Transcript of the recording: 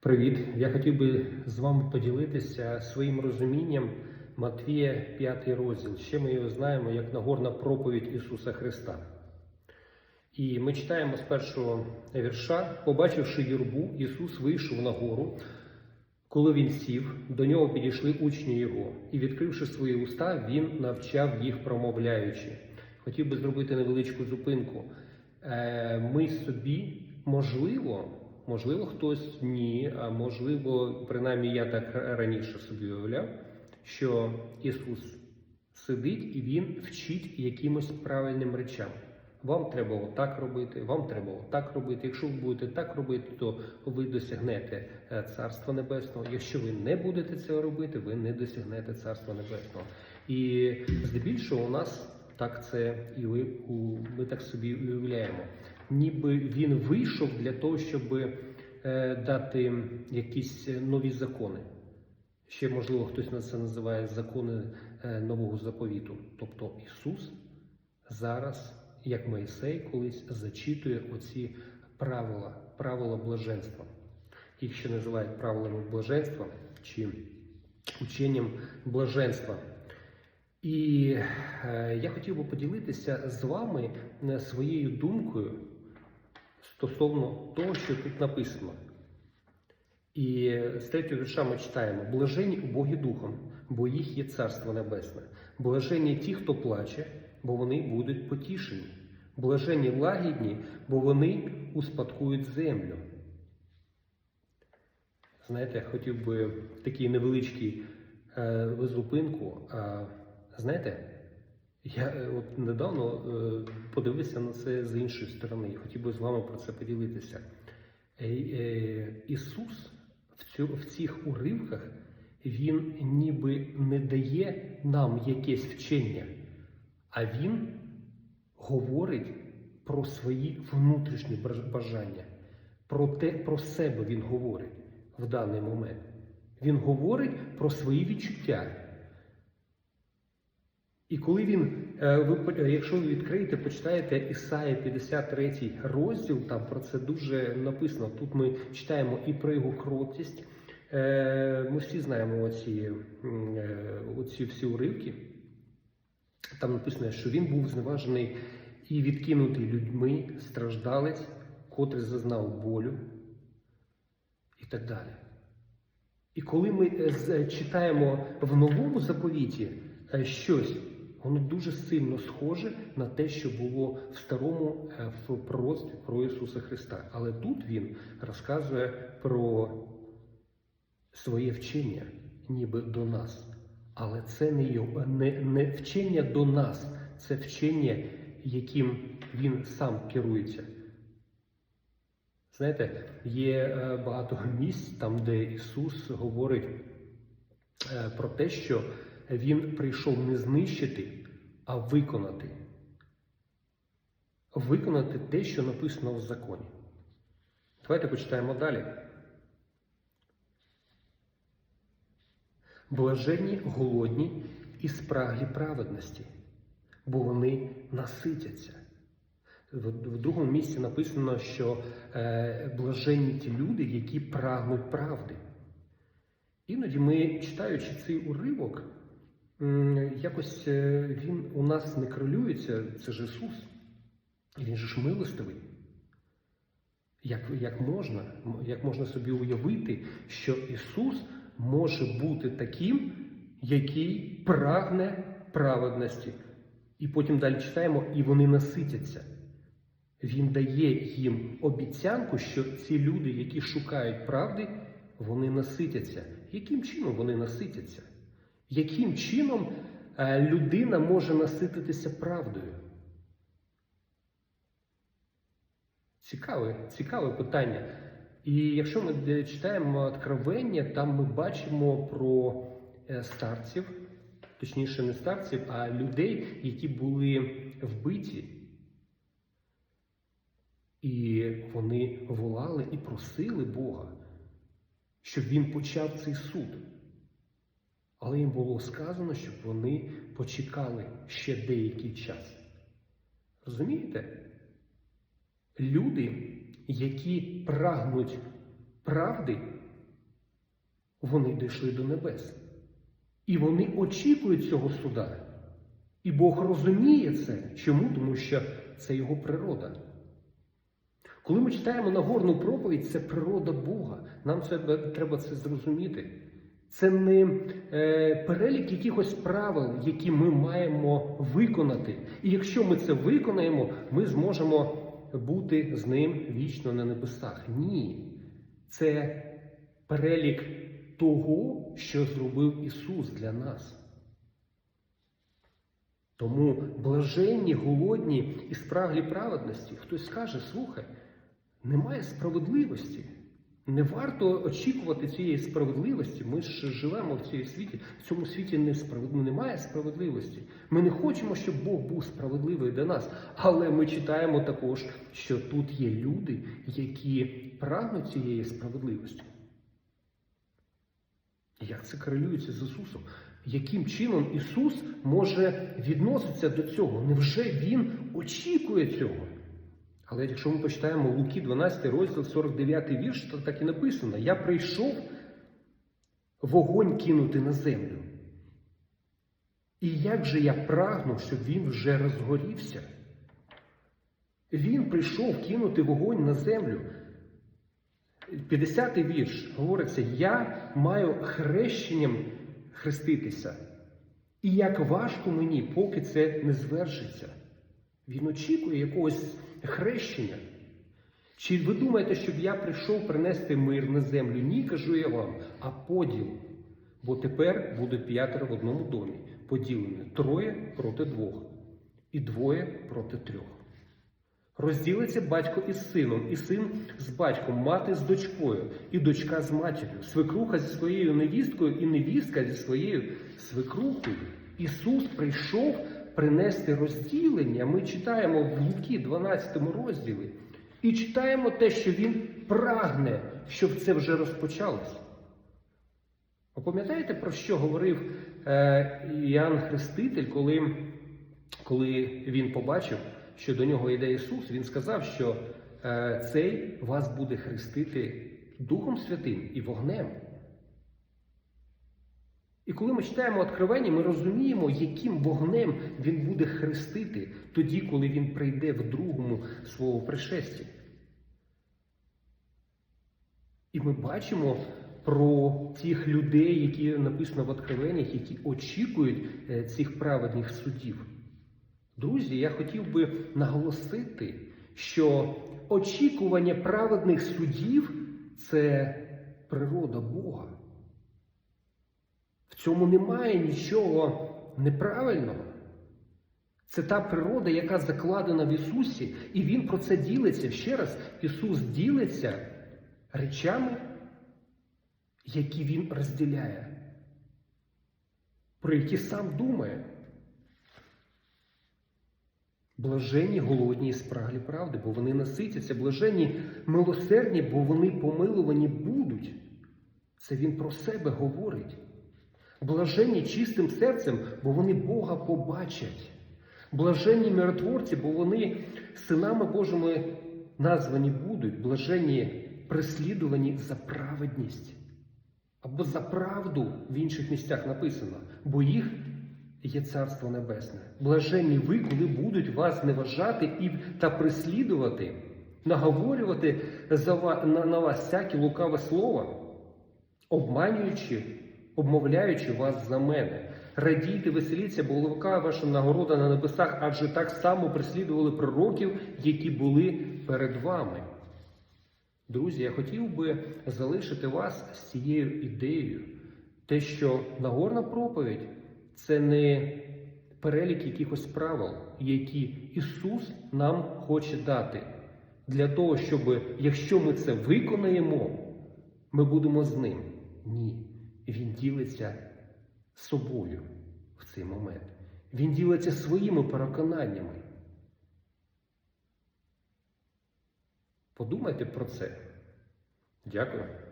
Привіт! Я хотів би з вами поділитися своїм розумінням Матвія 5 розділ. Ще ми його знаємо як Нагорна проповідь Ісуса Христа. І ми читаємо з першого вірша, побачивши юрбу, Ісус вийшов на гору. Коли він сів, до нього підійшли учні його, і, відкривши свої уста, він навчав їх промовляючи. Хотів би зробити невеличку зупинку. Е, Ми собі, можливо, можливо, хтось ні, а можливо, принаймні я так раніше собі уявляв, що Ісус сидить і Він вчить якимось правильним речам. Вам треба отак робити, вам треба отак робити. Якщо ви будете так робити, то ви досягнете е, Царства Небесного. Якщо ви не будете цього робити, ви не досягнете Царства Небесного. І здебільшого у нас так це і ви ми так собі уявляємо. Ніби він вийшов для того, щоб е, дати якісь нові закони. Ще, можливо, хтось на це називає закони е, нового заповіту. Тобто Ісус зараз, як Моїсей, колись зачитує оці правила, правила блаженства. Їх ще називають правилами блаженства чи ученням блаженства. І е, я хотів би поділитися з вами е, своєю думкою стосовно того, що тут написано. І з третього вірша ми читаємо: блажені убогі духом, бо їх є царство небесне. Блажені ті, хто плаче, бо вони будуть потішені. Блажені лагідні, бо вони успадкують землю. Знаєте, я хотів би такий невеличкий е, зупинку. А, знаєте, я е, от недавно е, подивився на це з іншої сторони. Я хотів би з вами про це поділитися. Е, Ісус в, цю, в цих уривках Він ніби не дає нам якесь вчення, а Він говорить про свої внутрішні бажання, про те, про себе Він говорить в даний момент. Він говорить про свої відчуття. І коли він, е, е, якщо ви відкриєте, почитаєте Ісая 53 розділ, там про це дуже написано. Тут ми читаємо і про його кроткість. Е, Ми всі знаємо оці, оці всі уривки. Там написано, що він був зневажений і відкинутий людьми, страждалець, котрий зазнав болю і так далі. І коли ми читаємо в новому заповіті щось, воно дуже сильно схоже на те, що було в старому е, в пророцтві про Ісуса Христа. Але тут він розказує про своє вчення, ніби до нас. Але це не, його, не, не вчення до нас, це вчення, яким він сам керується. Знаєте, є е, багато місць там, де Ісус говорить е, про те, що Він прийшов не знищити, а виконати. Виконати те, що написано в законі. Давайте почитаємо далі. Блаженні голодні і спраглі праведності, бо вони наситяться. В, другому місці написано, що е, блаженні ті люди, які прагнуть правди. Іноді ми, читаючи цей уривок, якось е, він у нас не крилюється, це ж Ісус. Він же ж милостивий. Як, як, можна, як можна собі уявити, що Ісус може бути таким, який прагне праведності. І потім далі читаємо, і вони наситяться. Він дає їм обіцянку, що ці люди, які шукають правди, вони наситяться. Яким чином вони наситяться? Яким чином е, людина може насититися правдою? Цікаве, цікаве питання. І якщо ми читаємо Откровення, там ми бачимо про е, старців, точніше, не старців, а людей, які були вбиті. І вони волали і просили Бога, щоб він почав цей суд. Але їм було сказано, щоб вони почекали ще деякий час. Розумієте? Люди, які прагнуть правди, вони дійшли до небес. І вони очікують цього суда. І Бог розуміє це. Чому? Тому що це його природа. Коли ми читаємо Нагорну проповідь, це природа Бога. Нам це, треба це зрозуміти. Це не е, перелік якихось правил, які ми маємо виконати. І якщо ми це виконаємо, ми зможемо бути з ним вічно на небесах. Ні. Це перелік того, що зробив Ісус для нас. Тому блаженні, голодні і спраглі праведності, хтось скаже, слухай, немає справедливості. Не варто очікувати цієї справедливості. Ми ж живемо в цій світі. В цьому світі не справед... немає справедливості. Ми не хочемо, щоб Бог був справедливий до нас. Але ми читаємо також, що тут є люди, які прагнуть цієї справедливості. Як це корелюється з Ісусом? Яким чином Ісус може відноситися до цього? Невже Він очікує цього? Але якщо ми почитаємо Луки 12 розділ 49 вірш, то так і написано: Я прийшов вогонь кинути на землю. І як же я прагну, щоб він вже розгорівся? Він прийшов кинути вогонь на землю. 50-й вірш говориться: Я маю хрещенням хреститися. І як важко мені, поки це не звершиться. Він очікує якогось хрещення. Чи ви думаєте, щоб я прийшов принести мир на землю? Ні, кажу я вам, а поділ. Бо тепер буде п'ятеро в одному домі, поділені троє проти двох, і двоє проти трьох. Розділиться батько із сином, і син з батьком, мати з дочкою, і дочка з матір'ю, свекруха зі своєю невісткою, і невістка зі своєю свекрухою. Ісус прийшов принести розділення. Ми читаємо в Луки 12 розділі і читаємо те, що Він прагне, щоб це вже розпочалося. Ви пам'ятаєте, про що говорив е, Іоанн Хреститель, коли, коли він побачив, що до нього йде Ісус, він сказав, що е, цей вас буде хрестити Духом Святим і вогнем. І коли ми читаємо Откровення, ми розуміємо, яким вогнем він буде хрестити тоді, коли він прийде в другому свого пришесті. І ми бачимо про тих людей, які написано в Откровеннях, які очікують е, цих праведних судів. Друзі, я хотів би наголосити, що очікування праведних судів це природа Бога. В цьому немає нічого неправильного. Це та природа, яка закладена в Ісусі, і Він про це ділиться. Ще раз, Ісус ділиться речами, які Він розділяє, про які сам думає. Блаженні голодні і спраглі правди, бо вони наситяться, блаженні милосердні, бо вони помилувані будуть. Це він про себе говорить. Блаженні чистим серцем, бо вони Бога побачать. Блаженні миротворці, бо вони синами Божими названі будуть, блаженні преслідувані за праведність. Або за правду в інших місцях написано, бо їх є Царство Небесне. Блаженні ви, коли будуть вас зневажати і та преслідувати, наговорювати за, на, на вас всяке лукаве слово, обманюючи, обмовляючи вас за мене. Радійте, веселіться, бо лука ваша нагорода на небесах, адже так само преслідували пророків, які були перед вами. Друзі, я хотів би залишити вас з цією ідеєю, те, що Нагорна проповідь це не перелік якихось правил, які Ісус нам хоче дати. Для того, щоб, якщо ми це виконаємо, ми будемо з ним. Ні. Він ділиться собою в цей момент. Він ділиться своїми переконаннями. Подумайте про це. Дякую.